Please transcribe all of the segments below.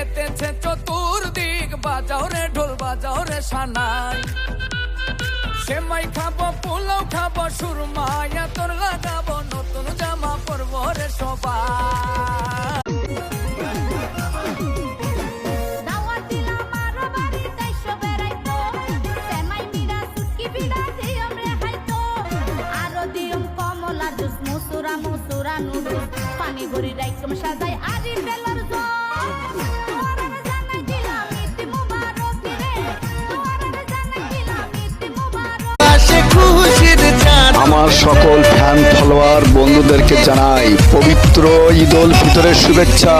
মেতেছে চতুর্দিক। বাজাও রে ঢোল, বাজাও রে সানাই। সেমাই খাব, পোলাও খাব সুরমায়া তোর লাগাবো, নতুন জামা পরবো রে সবাই। পানি ভরি রাইকম সাজাই আরি বেলর জল। আমার সকল ফ্যান ফলোয়ার বন্ধুদেরকে জানাই পবিত্র ঈদ উল ফিতরের শুভেচ্ছা।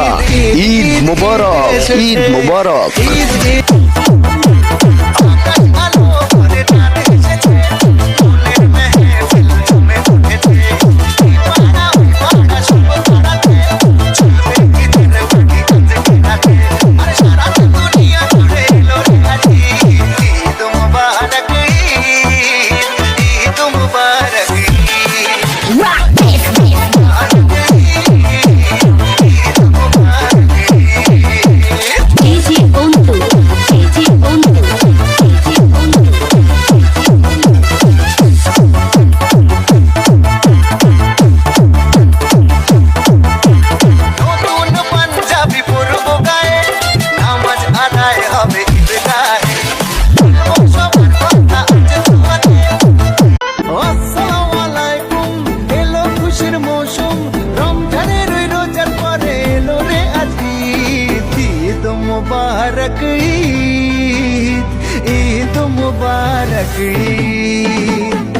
ঈদ মুবারক ঈদ মুবারক। ঈদ মুবারক ঈদ ঈদ মুবারক ঈদ